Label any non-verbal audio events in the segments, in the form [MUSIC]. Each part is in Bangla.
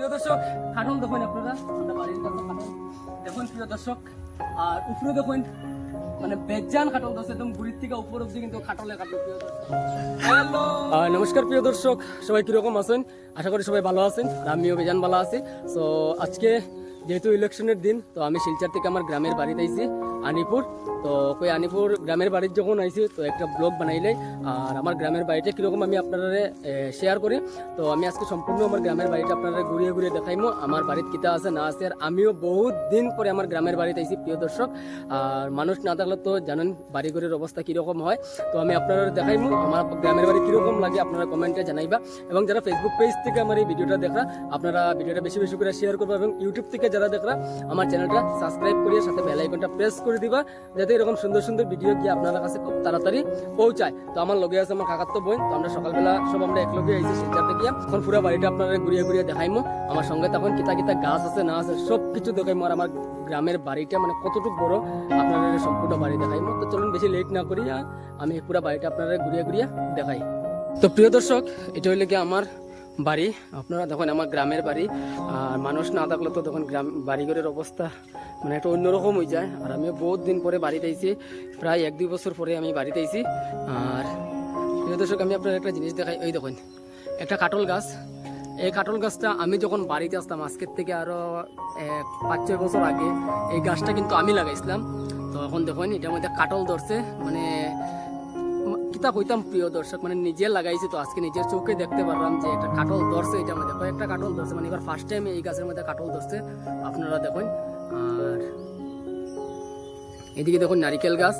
প্রিয় দর্শক দেখুন আপনারা খাটল দেখুন প্রিয় দর্শক, আর উপরে দেখুন মানে বেজান দর্শক একদম থেকে উপর অব্দি কিন্তু খাটলে প্রিয় নমস্কার প্রিয় দর্শক, সবাই কীরকম আছেন? আশা করি সবাই ভালো আছেন আমিও বেজান ভালো আছি। সো আজকে যেহেতু ইলেকশনের দিন, তো আমি শিলচর থেকে আমার গ্রামের বাড়িতে আইছি। আনিপুর। তো কই আনিপুর গ্রামের বাড়ির যখন আইছি, তো একটা ব্লগ বানাইলে আর আমার গ্রামের বাড়িটা কীরকম আমি আপনারা শেয়ার করি। তো আমি আজকে সম্পূর্ণ আমার গ্রামের বাড়িটা আপনারা ঘুরিয়ে ঘুরিয়ে দেখাইমো। আমার বাড়ির কিতা আছে, না আছে। আর আমিও বহুত দিন পরে আমার গ্রামের বাড়িতে আইছি, প্রিয় দর্শক। আর মানুষ না থাকলে তো জানেন বাড়ি ঘরের অবস্থা কীরকম হয়। তো আমি আপনারা দেখাইমো, আমার গ্রামের বাড়ি কীরকম লাগে আপনারা কমেন্টে জানাইবা। এবং যারা ফেসবুক পেজ থেকে আমার এই ভিডিওটা দেখা আপনারা ভিডিওটা বেশি বেশি করে শেয়ার করবা। এবং ইউটিউব থেকে যারা দেখরা, আমার চ্যানেলটা সাবস্ক্রাইব করিয়ে সাথে বেল আইকনটা প্রেস করে দিবা, যাতে এরকম সুন্দর সুন্দর ভিডিও গিয়ে আপনার কাছে খুব তাড়াতাড়ি পৌঁছায়। তো আমার লগে আছে আমার কাকার তো বোন, তো আমরা সকালবেলা সব আমরা এক লগে আইছি শিলচার থেকে। এখন পুরো বাড়িটা আপনারা ঘুরিয়ে ঘুরিয়ে দেখাইমো। আমার সঙ্গে তখন কিতা কিতা গাছ আছে, না আছে সব কিছু দেখাইমো আর আমার গ্রামের বাড়িটা মানে কতটুকু বড়, আপনারা সম্পূর্ণ বাড়ি দেখাইমো। তো চলুন বেশি লেট না করি আমি পুরো বাড়িটা আপনারা ঘুরিয়ে ঘুরিয়ে দেখাই। তো প্রিয় দর্শক, এটা হইলে কি আমার বাড়ি। আপনারা দেখুন, আমার গ্রামের বাড়ি। আর মানুষ না থাকলে তো তখন গ্রাম বাড়িঘরের অবস্থা মানে একটা অন্যরকম হয়ে যায়। আর আমি বহুত দিন পরে বাড়িতে আইছি, প্রায় এক দুই বছর পরে আমি বাড়িতে আইছি। আর প্রিয় দর্শক, আমি আপনার একটা জিনিস দেখাই ওই দেখুন, একটা কাটল গাছ। এই কাটল গাছটা আমি যখন বাড়িতে আসতাম, আজকের থেকে আরও এক পাঁচ ছয় বছর আগে, এই গাছটা কিন্তু আমি লাগাইছিলাম। তো এখন দেখুন, এটার মধ্যে কাটল ধরছে। মানে কিতা কইতাম প্রিয় দর্শক মানে নিজে লাগাইছি তো, আজকে নিজের চোখে দেখতে পারলাম যে একটা কাটল ধরছে, এটার মধ্যে কয়েকটা কাটল ধরছে। মানে এবার ফার্স্ট টাইম এই গাছের মধ্যে কাটল ধরছে। আপনারা দেখুন আর এদিকে দেখুন নারিকেল গাছ,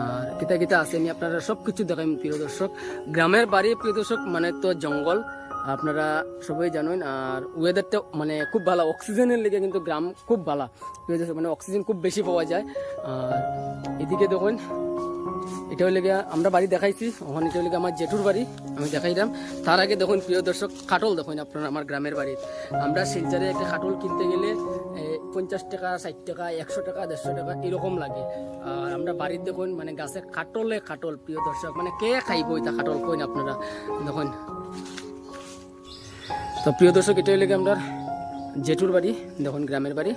আর কিতা কিতা আছে আমি আপনারা সব কিছু দেখাই প্রিয় দর্শক। গ্রামের বাড়ি, প্রিয় দর্শক মানে তো জঙ্গল। আপনারা সবাই জানেন, আর ওয়েদারটা মানে খুব ভালো অক্সিজেনের লেগে কিন্তু গ্রাম খুব ভালো। মানে অক্সিজেন খুব বেশি পাওয়া যায়। আর এদিকে দেখুন, এটা গিয়া আমরা বাড়ি দেখাইছি, ওখানে এটা হলে আমার জেঠুর বাড়ি, আমি দেখাইলাম। তার আগে দেখুন, প্রিয় দর্শক কাটল দেখুন আপনারা, আমার গ্রামের বাড়ির। আমরা শিলচারে একটা কাটল কিনতে গেলে পঞ্চাশ টাকা, ষাট টাকা, একশো টাকা, দেড়শো টাকা, এরকম লাগে। আর আমরা বাড়ির দেখুন মানে গাছে কাটলে কাটল প্রিয় দর্শক মানে কে খাইব এটা কাটল কইন আপনারা? দেখুন তো প্রিয় দর্শক এটা হলে আমরা জেঠুর বাড়ি, দেখুন গ্রামের বাড়ি।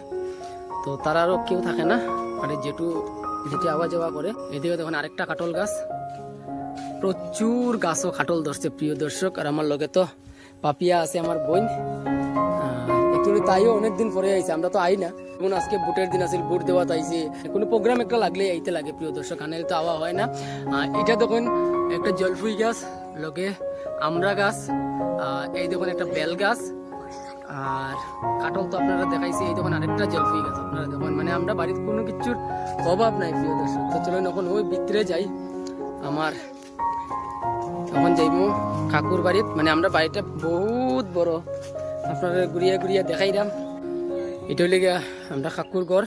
তো তার আরও কেউ থাকে না মানে জেঠু যেটি আওয়া যাওয়া করে, এদিকে দেখুন আরেকটা কাটল গাছ। প্রচুর গাছও কাটল ধরছে, প্রিয় দর্শক, আর আমার লগে তো পাপিয়া আছে, আমার বোন। একচুয়ালি তাইও অনেকদিন পরে আইছে, আমরা তো আই না। যেমন আজকে বুটের দিন আছিল, বুট দেওয়া তাইছে। কোনো প্রোগ্রাম একটা লাগলে আইতে লাগে, প্রিয় দর্শক আনে তো আওয়া হয় না। এটা দেখুন, একটা জলফুই গাছ। লগে আমরা গাছ এই দেখুন একটা বেল গাছ, আর কাটল তো আপনারা দেখাইছি, এই দেখুন আরেকটা জলফুই গাছ আপনারা দেখুন। মানে আমরা বাড়িতে কোনো কিছুর অভাব নাই, প্রিয় দর্শক। তো চলুন, এখন ওই ভিতরে যাই। আমার তখন যাইব কাকুর বাড়িত মানে আমরা বাড়িটা বহুত বড়। আপনারা ঘুরিয়ে ঘুরিয়ে দেখাইলাম। এটা হলে আমরা কাকুর ঘর।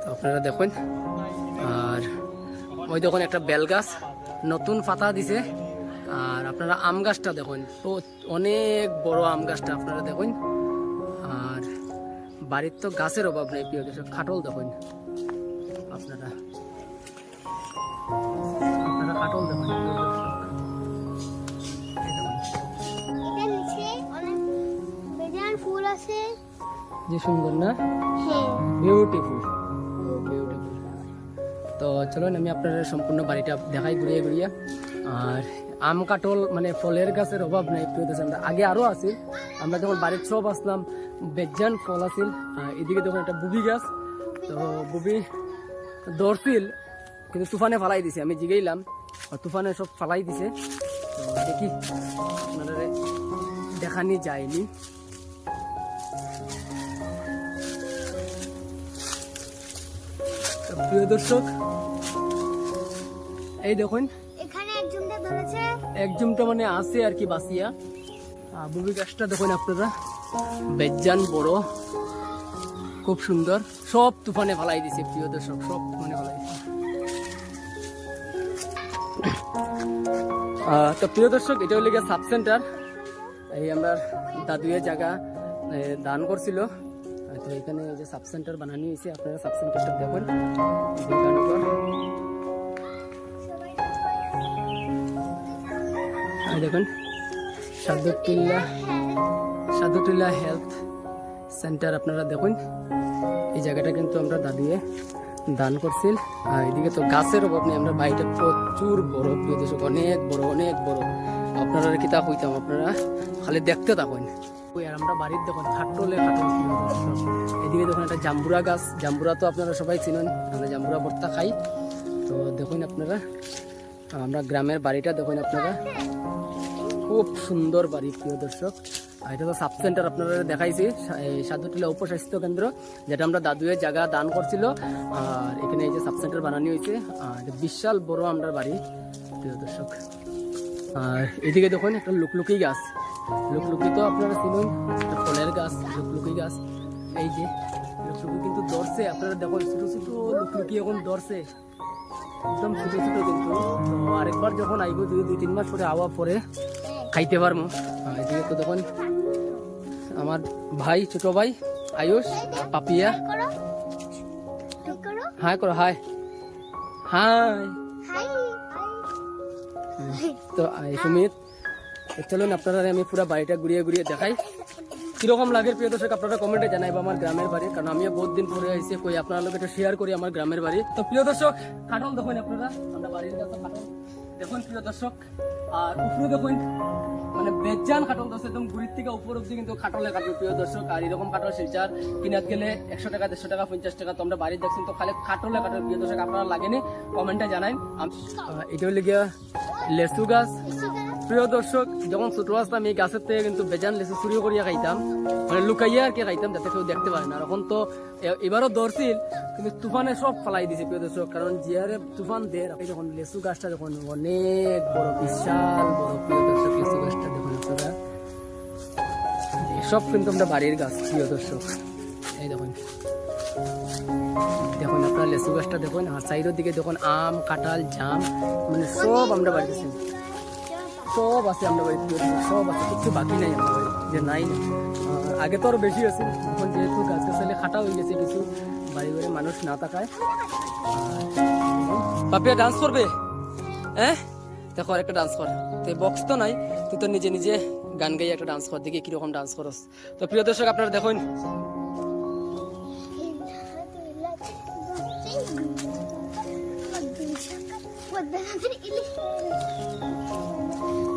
তো আপনারা দেখুন। আর ওই দেখুন একটা বেল গাছ। নতুন পাতা দিছে। আর আপনারা আম গাছটা দেখুন তো অনেক বড় আম গাছটা আপনারা দেখুন। আর বাড়ির তো গাছের অভাব নেই প্রিয় দর্শক খাটল দেখুন। আপনারা আপনারা খাটল দেখুন ফুল আছে। যে সুন্দর না? হ্যাঁ। বিউটিফুল বিউটিফুল তো চলুন আমি আপনাদের সম্পূর্ণ বাড়িটা দেখাই ঘুরিয়ে ঘুরিয়ে। আর আম কাটল মানে ফলের গাছের অভাব নাই, প্রিয়। আমরা আগে আরও আছিল। আমরা যখন বাড়ির সব আসলাম বেজান ফল আছিল এদিকে দেখুন একটা বুবি গাছ। তো বুবি ধরছিল, কিন্তু তুফানে ফালাই দিছে, আমি জিগাইলাম তুফানে সব ফালাই দিছে। দেখি আপনারা দেখানি যায়নি। প্রিয় দর্শক, এই দেখুন। এখানে একজনটা ধরেছে একজনটা মানে আছে আর কি বাসিয়া। বুবি গাছটা দেখুন আপনারা। বেজান বড়। খুব সুন্দর। সব তুফানে ফালাই দিছে, প্রিয় দর্শক, সব তুফানে ফালাই তো প্রিয় দর্শক, এটা হলে গিয়ে সাব সেন্টার। এই আমরা দাদুয়ের জায়গা দান করছিল। তো এখানে যে সাব সেন্টার বানানো হয়েছে, আপনারা সাব সেন্টারটা দেখুন। দেখুন সাদুল্লাহ সাধুটিলা হেলথ সেন্টার আপনারা দেখুন। এই জায়গাটা কিন্তু আমরা দাদিয়ে দান করছিল আর এদিকে তো গাছের অভাব নেই, আমরা বাড়িটা প্রচুর বড় প্রিয় অনেক বড় অনেক বড়। আপনারা কিতা কইতাম, আপনারা খালি দেখতে থাকুন। আর আমরা বাড়ির দেখুন খাটলে খাটল এদিকে দেখুন একটা জাম্বুরা গাছ, জাম্বুরা তো আপনারা সবাই চিনেন, আমরা জাম্বুরা ভর্তা খাই। তো দেখুন আপনারা, আমরা গ্রামের বাড়িটা দেখুন আপনারা। খুব সুন্দর বাড়ি, প্রিয় দর্শক। এটা তো সাব সেন্টার আপনারা দেখাইছি সাধুটিলা উপস্বাস্থ্য কেন্দ্র, যেটা আমরা দাদুয়ের জায়গা দান করছিল। আর এখানে এই যে সাব সেন্টার বানানো হয়েছে, আর বিশাল বড় আমরা বাড়ি, প্রিয় দর্শক। আর এদিকে দেখুন, একটা লুকলুকি গাছ। লুকলুকি তো আপনারা চিনুন, একটা ফলের গাছ, লুকলুকি গাছ। এই যে, লুকলুকি কিন্তু ধরছে, আপনারা দেখুন, ছোট ছোট লুকলুকি এখন ধরছে। একদম ছোট ছোট কিন্তু। আরেকবার যখন আইব, দুই দুই, তিন মাস পরে আওয়া পরে খাইতে পারব। এদিকে তো তখন আমার ভাই ছোট ভাই আয়ুষ পাপিয়া। হাই করো হাই। হাই। হাই। হাই তো আই সুমিত চলুন আপনারা আমি পুরো বাড়িটা ঘুরিয়ে ঘুরিয়ে দেখাই। কীরকম লাগে প্রিয় দর্শক, আপনারা কমেন্টে জানাইবো আমার গ্রামের বাড়ি, কারণ আমিও বহুত দিন পরে আইসি কই আপনার লোক একটু শেয়ার করি আমার গ্রামের বাড়ি। তো প্রিয় দর্শক কাটল দেখুন আপনারা, আমরা বাড়ির কাছে কাটল দেখুন প্রিয় দর্শক, আর উপরে দেখুন মানে বেজান কাটল দশ একদম গুড়ির থেকে উপর অব্দি কিন্তু খাটলে কাটল প্রিয় দর্শক। আর এরকম কাটল শিলচার কিনাত গেলে একশো টাকা, দেড়শো টাকা, পঞ্চাশ টাকা, তো আমরা বাড়ি দেখছেন, তো খালি খাটলে কাটল প্রিয় দর্শক, আপনারা লাগেনি কমেন্টে জানাই এটা হলে গিয়া লেসু গাছ। প্রিয় দর্শক, যখন ছোট আসতাম এই গাছের থেকে কিন্তু বেজান লেচু চুরি করিয়া খাইতাম। মানে লুকাইয়া আর কি খাইতাম, যাতে কেউ দেখতে পারে না। এখন তো এবারও ধরছিল, কিন্তু তুফানে সব ফালাই দিছে প্রিয় দর্শক, কারণ জিয়ারে তুফান দে যখন লেসু গাছটা যখন অনেক বড়, বিশাল বড়, প্রিয় দর্শক, লেচু গাছটা দেখুন আপনারা। সব কিন্তু আমরা বাড়ির গাছ, প্রিয় দর্শক। এই দেখুন। দেখুন আপনার, লেচু গাছটা দেখুন, আর সাইডের দিকে দেখুন আম, কাঁঠাল, জাম মানে সব আমরা বাড়িতে সব আছে আমরা সব আছে, কিছু বাকি নাই আমরা যে নাই। আগে তো বেশি আছে, এখন যেহেতু গাছ গাছালি খাটা হয়ে গেছে, কিছু বাড়ি বাড়ি মানুষ না থাকায়। পাপিয়া ডান্স করবে? হ্যাঁ? দেখো একটা ডান্স কর। তো বক্স তো নাই, তুই তো নিজে নিজে গান গাই একটা ডান্স কর, দেখি কীরকম ডান্স করস। তো প্রিয় দর্শক, আপনারা দেখুন। [LAUGHS]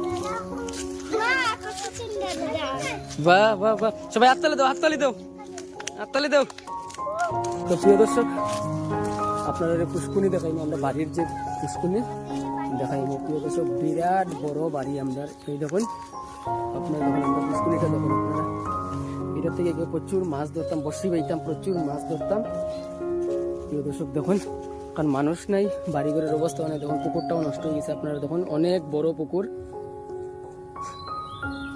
বাহ বাহ বাহ। সবাই হাততালি দাও হাততালি দাও। হাততালি দাও। তো প্রিয় পুষ্কুনি দেখাইনি, আমরা বাড়ির যে পুষ্কুনি দেখাইনি। প্রিয় দর্শক, বিরাট বড় বাড়ি আমরা। এই দেখুন, আপনারা দেখুন আমরা পুষ্কুনিটা এটা থেকে প্রচুর মাছ ধরতাম, বসি বাইতাম প্রচুর মাছ ধরতাম। প্রিয় দর্শক, দেখুন, কারণ মানুষ নাই, বাড়িঘরের অবস্থা অনেক। দেখুন, পুকুরটাও নষ্ট হয়ে গেছে, আপনারা দেখুন, অনেক বড় পুকুর।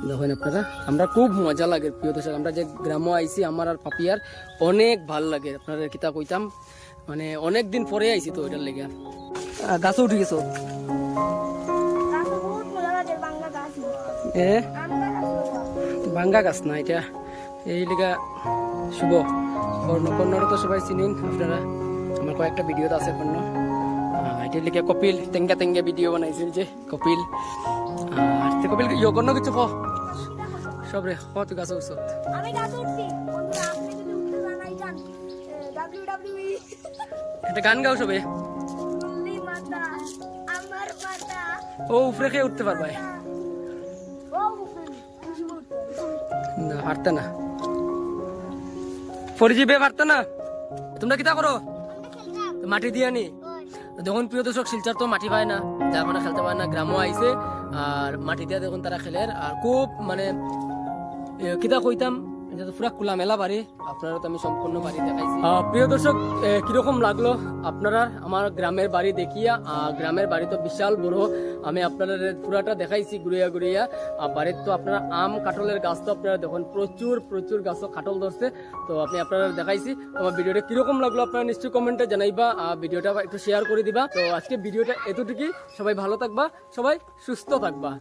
দেখুন আপনারা, আমরা খুব মজা লাগে প্রিয় দর্শক, আমরা যে গ্রামে আইছি, আমার আর পাপিয়ার অনেক ভালো লাগে। আপনারা কিতা কইতাম মানে অনেক দিন পরে আইছি তো ওইটার লেগে। গাছও উঠে গেছো। এ? ভাঙ্গা গাছ না এটা? এই লেগা শুভ। কর্ণ কর্ণরা তো সবাই চিনেন আপনারা। আমার কয়েকটা ভিডিওতে আছে কর্ণ। এটার লেগে কপিল তেঙ্গা তেঙ্গা ভিডিও বানাইছিল যে, কপিল। তে কপিল ইয়ে কর্ণ কিছু ক সব রে ক তুই গাছ আমি গাছ উঠছি। বন্ধুরা আপনি যদি উঠতে জানাই যান। ডাব্লিউ ডাব্লিউ ই গান গাও সবে। মাতা আমার মাতা। ও উপরে খেয়ে উঠতে পারবে না পারতে না। পরিজীবে পারতে না। তোমরা কিতা করো? মাটি দিয়ে নি তো দেখুন প্রিয় দর্শক শিলচার তো মাটি পায় না। যার মানে খেলতে পারে না। গ্রামও আইছে। আর মাটিতে দেখুন তারা খেলে আর খুব মানে কিতা কইতাম এটা তো আপনারা আমি প্রিয় দর্শক কীরকম লাগল আপনারা আমার গ্রামের বাড়ি দেখিয়া? গ্রামের বাড়ি তো বিশাল বড়। আমি আপনাদের পুরাটা দেখাইছি ঘুরিয়া ঘুরিয়া। আর বাড়ির তো আপনারা আম, কাঁঠালের গাছ তো আপনারা দেখুন, প্রচুর প্রচুর গাছও কাঁঠাল ধরছে। তো আপনি আপনারা দেখাইছি। আমার ভিডিওটা কীরকম লাগল আপনারা নিশ্চয়ই কমেন্টে জানাইবা। ভিডিওটা একটু শেয়ার করে দিবা। তো আজকে ভিডিওটা এতটুকুই। সবাই ভালো থাকবা, সবাই সুস্থ থাকবা।